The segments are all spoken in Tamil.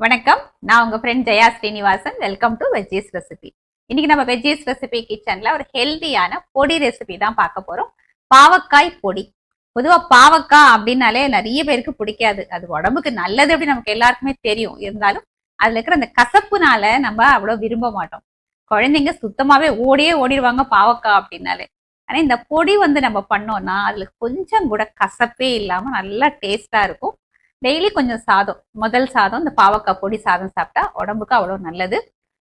வணக்கம். நான் உங்க friend Jaya Srinivasan. Welcome to veggies recipe இன்னைக்கு நம்ம வெஜ்ஜீஸ் ரெசிபி கிச்சன்ல ஒரு ஹெல்தியான பொடி ரெசிபி தான் பார்க்க போறோம். பாவக்காய் பொடி. பொதுவாக பாவக்காய் அப்படின்னாலே நிறைய பேருக்கு பிடிக்காது. அது உடம்புக்கு நல்லது அப்படி நமக்கு எல்லாருக்குமே தெரியும். இருந்தாலும் அதுல இருக்கிற அந்த கசப்புனால நம்ம அவ்வளோ விரும்ப மாட்டோம். குழந்தைங்க சுத்தமாவே ஓடியே ஓடிடுவாங்க பாவக்காய் அப்படின்னாலே. ஆனா இந்த பொடி வந்து நம்ம பண்ணோம்னா அதுல கொஞ்சம் கூட கசப்பே இல்லாம நல்லா டேஸ்டா இருக்கும். டெய்லி கொஞ்சம் சாதம் முதல் சாதம் இந்த பாவக்காய் பொடி சாதம் சாப்பிட்டா உடம்புக்கு அவ்வளோ நல்லது.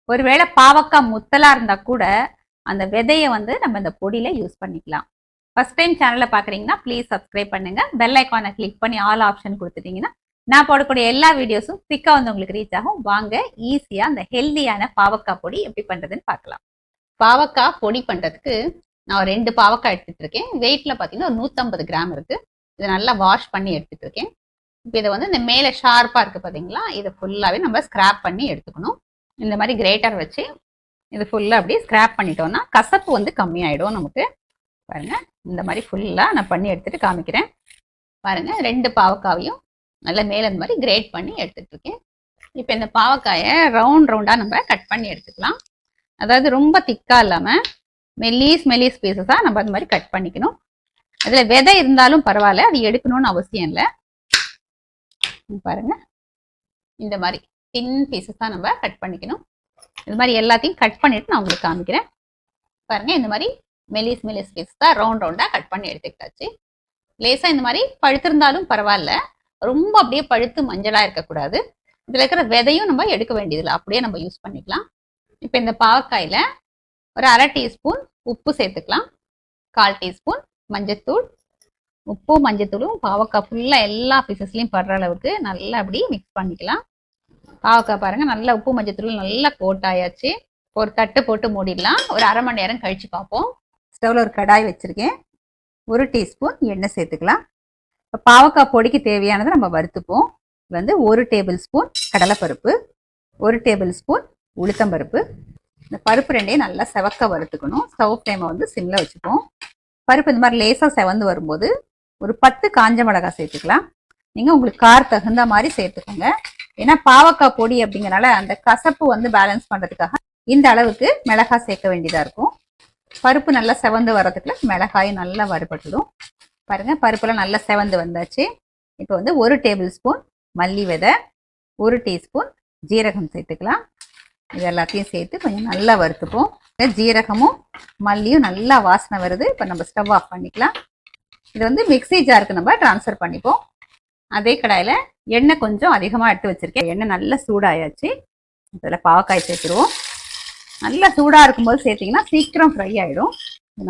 ஒருவேளை பாவக்காய் முத்தலாக இருந்தால் கூட அந்த விதையை வந்து நம்ம இந்த பொடியில் யூஸ் பண்ணிக்கலாம். ஃபஸ்ட் டைம் சேனலில் பார்க்குறீங்கன்னா ப்ளீஸ் சப்ஸ்கிரைப் பண்ணுங்க. பெல் ஐக்கானை கிளிக் பண்ணி ஆல் ஆப்ஷன் கொடுத்துட்டீங்கன்னா நான் போடக்கூடிய எல்லா வீடியோஸும் குவிக்காக வந்து உங்களுக்கு ரீச் ஆகும். வாங்க ஈஸியாக அந்த ஹெல்த்தியான பாவக்காய் பொடி எப்படி பண்ணுறதுன்னு பார்க்கலாம். பாவக்காய் பொடி பண்ணுறதுக்கு நான் ஒரு ரெண்டு பாவக்காய் எடுத்துகிட்டு இருக்கேன். வெயிட்டில் பார்த்தீங்கன்னா ஒரு நூற்றம்பது கிராம் இருக்குது இதை நல்லா வாஷ் பண்ணி எடுத்துகிட்டு இருக்கேன். இப்போ இதை வந்து இந்த மேலே ஷார்ப்பாக இருக்குது பார்த்தீங்களா இதை ஃபுல்லாகவே நம்ம ஸ்க்ராப் பண்ணி எடுத்துக்கணும். இந்த மாதிரி கிரேட்டர் வச்சு இது ஃபுல்லாக அப்படியே ஸ்க்ராப் பண்ணிட்டோம்னா கசப்பு வந்து கம்மியாயிடும் நமக்கு. பாருங்கள் இந்த மாதிரி ஃபுல்லாக நான் பண்ணி எடுத்துகிட்டு காமிக்கிறேன். பாருங்கள் ரெண்டு பாவக்காவையும் நல்லா மேலே இந்த மாதிரி கிரேட் பண்ணி எடுத்துட்டு இருக்கேன் இப்போ இந்த பாவக்காயை ரவுண்ட் ரவுண்டாக நம்ம கட் பண்ணி எடுத்துக்கலாம். அதாவது ரொம்ப திக்காக இல்லாமல் மெல்லீஸ் மெல்லீஸ் பீசஸாக நம்ம அந்த மாதிரி கட் பண்ணிக்கணும். அதில் விதை இருந்தாலும் பரவாயில்ல அது எடுக்கணும்னு அவசியம் இல்லை. பாருங்கள் இந்த மாதிரி தின் பீசஸாக நம்ம கட் பண்ணிக்கணும். இது மாதிரி எல்லாத்தையும் கட் பண்ணிட்டு நான் உங்களுக்கு காமிக்கிறேன். பாருங்கள் இந்த மாதிரி மெலிஸ் மெலிஸ் பீஸ் தான் ரவுண்ட் ரவுண்டாக கட் பண்ணி எடுத்துக்கிட்டாச்சு. லேசாக இந்த மாதிரி பழுத்திருந்தாலும் பரவாயில்ல. ரொம்ப அப்படியே பழுத்து மஞ்சளாக இருக்கக்கூடாது. இதில் இருக்கிற விதையும் நம்ம எடுக்க வேண்டியதில்லை. அப்படியே நம்ம யூஸ் பண்ணிக்கலாம். இப்போ இந்த பாவக்காயில் ஒரு அரை டீஸ்பூன் உப்பு சேர்த்துக்கலாம். கால் டீஸ்பூன் மஞ்சத்தூள் உப்பும் மஞ்சத்தூளும் பாவக்காய் ஃபுல்லாக எல்லா பீசஸ்லையும் படுற அளவுக்கு நல்லா அப்படி மிக்ஸ் பண்ணிக்கலாம். பாவக்காய் பாருங்கள் நல்லா உப்பு மஞ்சத்தூள் நல்லா கோட் ஆயாச்சு ஒரு தட்டு போட்டு மூடிடலாம். ஒரு அரை மணி நேரம் கழித்து பார்ப்போம். ஸ்டவ்வில் ஒரு கடாய் வச்சுருக்கேன். ஒரு டீஸ்பூன் எண்ணெய் சேர்த்துக்கலாம். இப்போ பாவக்காய் பொடிக்கு தேவையானதை நம்ம வறுத்துப்போம். வந்து ஒரு டேபிள் ஸ்பூன் கடலைப்பருப்பு ஒரு டேபிள் ஸ்பூன் உளுத்தம்பருப்பு இந்த பருப்பு ரெண்டையும் நல்லா செவக்க வறுத்துக்கணும். ஸ்டவ் ஃப்ளேமை வந்து சிம்மில் வச்சுப்போம். பருப்பு இந்த மாதிரி லேசாக செவந்து வரும்போது ஒரு பத்து காஞ்ச மிளகாய் சேர்த்துக்கலாம். நீங்கள் உங்களுக்கு கார் தகுந்த மாதிரி சேர்த்துக்கோங்க. ஏன்னா பாவக்காய் பொடி அப்படிங்கறனால அந்த கசப்பு வந்து பேலன்ஸ் பண்ணுறதுக்காக இந்த அளவுக்கு மிளகாய் சேர்க்க வேண்டியதாக இருக்கும். பருப்பு நல்லா செவந்து வர்றதுக்குள்ள மிளகாயும் நல்லா வறுபட்டுடும். பாருங்கள் பருப்புலாம் நல்லா செவந்து வந்தாச்சு. இப்போ வந்து ஒரு டேபிள் ஸ்பூன் மல்லி விதை ஒரு டீஸ்பூன் ஜீரகம் சேர்த்துக்கலாம். இது எல்லாத்தையும் சேர்த்து கொஞ்சம் நல்லா வறுத்துப்போம். ஜீரகமும் மல்லியும் நல்லா வாசனை வருது. இப்போ நம்ம ஸ்டவ் ஆஃப் பண்ணிக்கலாம். இது வந்து மிக்ஸி ஜாருக்கு நம்ம ட்ரான்ஸ்ஃபர் பண்ணிப்போம். அதே கடாயில் எண்ணெய் கொஞ்சம் அதிகமாக எடுத்து வச்சுருக்கேன். எண்ணெய் நல்லா சூடாயாச்சு. இதில் பாவக்காய் சேர்த்துருவோம். நல்லா சூடாக இருக்கும்போது சேர்த்திங்கன்னா சீக்கிரம் ஃப்ரை ஆகிடும்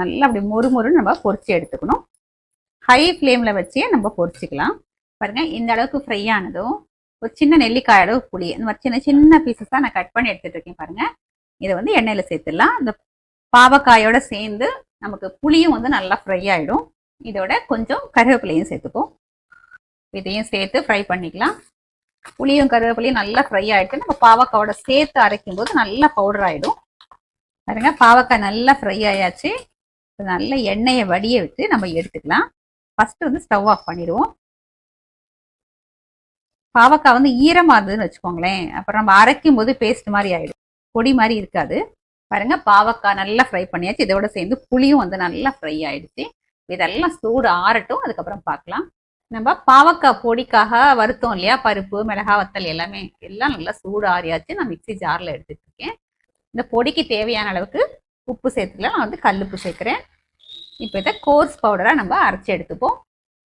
நல்லா அப்படி மொறு மொறுன்னு நம்ம பொறிச்சு எடுத்துக்கணும். ஹை ஃப்ளேமில் வச்சே நம்ம பொரிச்சிக்கலாம் பாருங்கள் இந்த அளவுக்கு ஃப்ரை ஆனதும் ஒரு சின்ன நெல்லிக்காய் அளவு புளி இந்த மாதிரி சின்ன சின்ன பீசஸாக நான் கட் பண்ணி எடுத்துகிட்டு இருக்கேன் பாருங்கள் இதை வந்து எண்ணெயில் சேர்த்துடலாம். இந்த பாவக்காயோட சேர்ந்து நமக்கு புளியும் வந்து நல்லா ஃப்ரை ஆகிடும் இதோட கொஞ்சம் கருவேப்பிலையும் சேர்த்துப்போம். இதையும் சேர்த்து ஃப்ரை பண்ணிக்கலாம். புளியும் கருவேப்பிலையும் நல்லா ஃப்ரை ஆகிட்டு நம்ம பாவக்காயோட சேர்த்து அரைக்கும் போது நல்லா பவுடர் ஆகிடும் பாருங்க பாவக்காய் நல்லா ஃப்ரை ஆயாச்சு. நல்ல எண்ணெயை வடிய விட்டு நம்ம எடுத்துக்கலாம். ஃபஸ்ட்டு வந்து ஸ்டவ் ஆஃப் பண்ணிடுவோம். பாவக்காய் வந்து ஈரமாகுதுன்னு வச்சுக்கோங்களேன். அப்புறம் நம்ம அரைக்கும் போது பேஸ்ட் மாதிரி ஆகிடும் பொடி மாதிரி இருக்காது. பாருங்க பாவக்காய் நல்லா ஃப்ரை பண்ணியாச்சு. இதோட சேர்ந்து புளியும் வந்து நல்லா ஃப்ரை ஆயிடுச்சு. இதெல்லாம் சூடு ஆறட்டும் அதுக்கப்புறம் பார்க்கலாம். நம்ம பாவக்காய் பொடிக்காக வருத்தோம் இல்லையா? பருப்பு மிளகா வத்தல் எல்லாமே எல்லாம் நல்லா சூடு ஆறியாச்சு. நான் மிக்சி ஜாரில் எடுத்துகிட்டு இருக்கேன் இந்த பொடிக்கு தேவையான அளவுக்கு உப்பு சேர்த்துக்கலாம். நான் வந்து கல்லுப்பு சேர்க்குறேன். இப்போ இதை கோர்ஸ் பவுடராக நம்ம அரைச்சி எடுத்துப்போம்.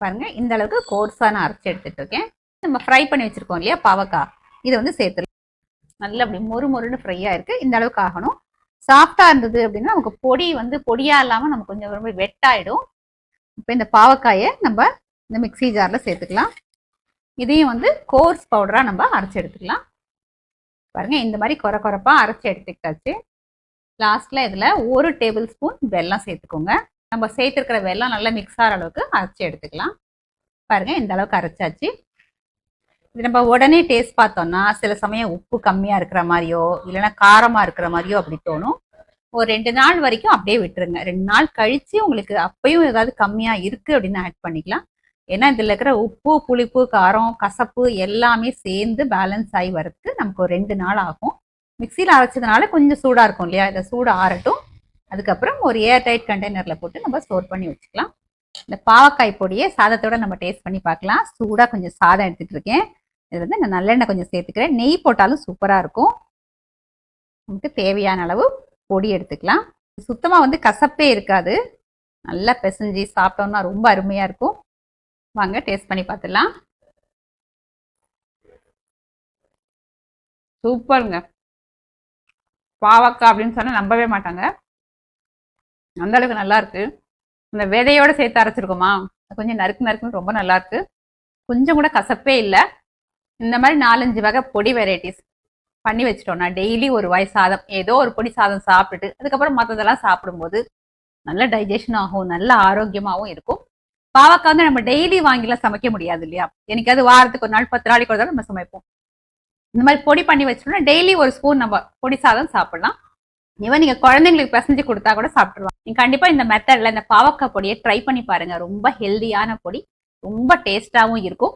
பாருங்கள் இந்த அளவுக்கு கோர்ஸாக நான் அரைச்சி எடுத்துகிட்டு இருக்கேன் நம்ம ஃப்ரை பண்ணி வச்சுருக்கோம் இல்லையா? பாவக்காய். இதை வந்து சேர்த்துலாம் நல்லா அப்படி மொறு மொறுன்னு ஃப்ரையாக இருக்குது இந்த அளவுக்கு ஆகணும். சாஃப்டாக இருந்தது அப்படின்னா நமக்கு பொடி வந்து பொடியாக இல்லாமல் நமக்கு கொஞ்சம் ரொம்ப வெட்டாயிடும் இப்போ இந்த பாவக்காயை நம்ம இந்த மிக்சி ஜாரில் சேர்த்துக்கலாம். இதையும் வந்து கோர்ஸ் பவுடராக நம்ம அரைச்சி எடுத்துக்கலாம். பாருங்கள் இந்த மாதிரி குறை குறைப்பாக அரைச்சி எடுத்துக்கிட்டாச்சு. லாஸ்ட்டில் இதில் ஒரு டேபிள் ஸ்பூன் வெல்லம் சேர்த்துக்கோங்க. நம்ம சேர்த்துருக்கிற வெல்லம் நல்லா மிக்ஸ் ஆகிற அளவுக்கு அரைச்சி எடுத்துக்கலாம். பாருங்கள் இந்த அளவுக்கு அரைச்சாச்சு. இது நம்ம உடனே டேஸ்ட் பார்த்தோம்னா சில சமயம் உப்பு கம்மியாக இருக்கிற மாதிரியோ இல்லைன்னா காரமாக இருக்கிற மாதிரியோ அப்படி தோணும். ஒரு ரெண்டு நாள் வரைக்கும் அப்படியே விட்டுருங்க. ரெண்டு நாள் கழித்து உங்களுக்கு அப்பயும் ஏதாவது கம்மியாக இருக்குது அப்படின்னு ஆட் பண்ணிக்கலாம். ஏன்னா இதில் இருக்கிற உப்பு புளிப்பு காரம் கசப்பு எல்லாமே சேர்ந்து பேலன்ஸ் ஆகி வரதுக்கு நமக்கு ஒரு ரெண்டு நாள் ஆகும். மிக்சியில் அரைச்சதுனால கொஞ்சம் சூடாக இருக்கும் இல்லையா? இதை சூடு ஆறட்டும். அதுக்கப்புறம் ஒரு ஏர் டைட் கண்டெய்னரில் போட்டு நம்ம ஸ்டோர் பண்ணி வச்சுக்கலாம். இந்த பாவக்காய் பொடியை சாதத்தோட நம்ம டேஸ்ட் பண்ணி பார்க்கலாம். சூடாக கொஞ்சம் சாதம் எடுத்துகிட்டு இருக்கேன். இது வந்து நான் நல்லெண்ணெய் கொஞ்சம் சேர்த்துக்கிறேன். நெய் போட்டாலும் சூப்பராக இருக்கும். நமக்கு தேவையான அளவு பொடி எடுத்துக்கலாம். சுத்தமாக வந்து கசப்பே இருக்காது. நல்லா பிசைஞ்சு சாப்பிட்டோம்னா ரொம்ப அருமையாக இருக்கும். வாங்க டேஸ்ட் பண்ணி பார்த்துடலாம். சூப்பருங்க. பாவக்காய் அப்படின்னு சொன்னால் நம்பவே மாட்டாங்க. அந்த அளவுக்கு நல்லா இருக்கு. இந்த விதையோட சேர்த்து அரைச்சிருக்கோமா? கொஞ்சம் நறுக்கு நறுக்குன்னு ரொம்ப நல்லா இருக்கு. கொஞ்சம் கூட கசப்பே இல்லை. இந்த மாதிரி நாலஞ்சு வகை பொடி வெரைட்டிஸ் பண்ணி வச்சிட்டோம்னா டெய்லி ஒரு வாய் சாதம் ஏதோ ஒரு பொடி சாதம் சாப்பிட்டுட்டு அதுக்கப்புறம் மற்றதெல்லாம் சாப்பிடும்போது நல்ல டைஜஷன் ஆகும் நல்ல ஆரோக்கியமாகவும் இருக்கும். பாவக்காய் வந்து நம்ம டெய்லி வாங்கிலாம் சமைக்க முடியாது இல்லையா? எனக்கு அது வாரத்துக்கு ஒரு நாள் பத்து நாளைக்கு ஒரு தடவை நம்ம சமைப்போம். இந்த மாதிரி பொடி பண்ணி வச்சோம்னா டெய்லி ஒரு ஸ்பூன் நம்ம பொடி சாதம் சாப்பிடலாம். இவன் நீங்கள் குழந்தைங்களுக்கு பிசைஞ்சு கொடுத்தா கூட சாப்பிட்டுருவாங்க. நீங்கள் கண்டிப்பாக இந்த மெத்தடில் இந்த பாவக்காய் பொடியை ட்ரை பண்ணி பாருங்க. ரொம்ப ஹெல்தியான பொடி ரொம்ப டேஸ்ட்டாகவும் இருக்கும்.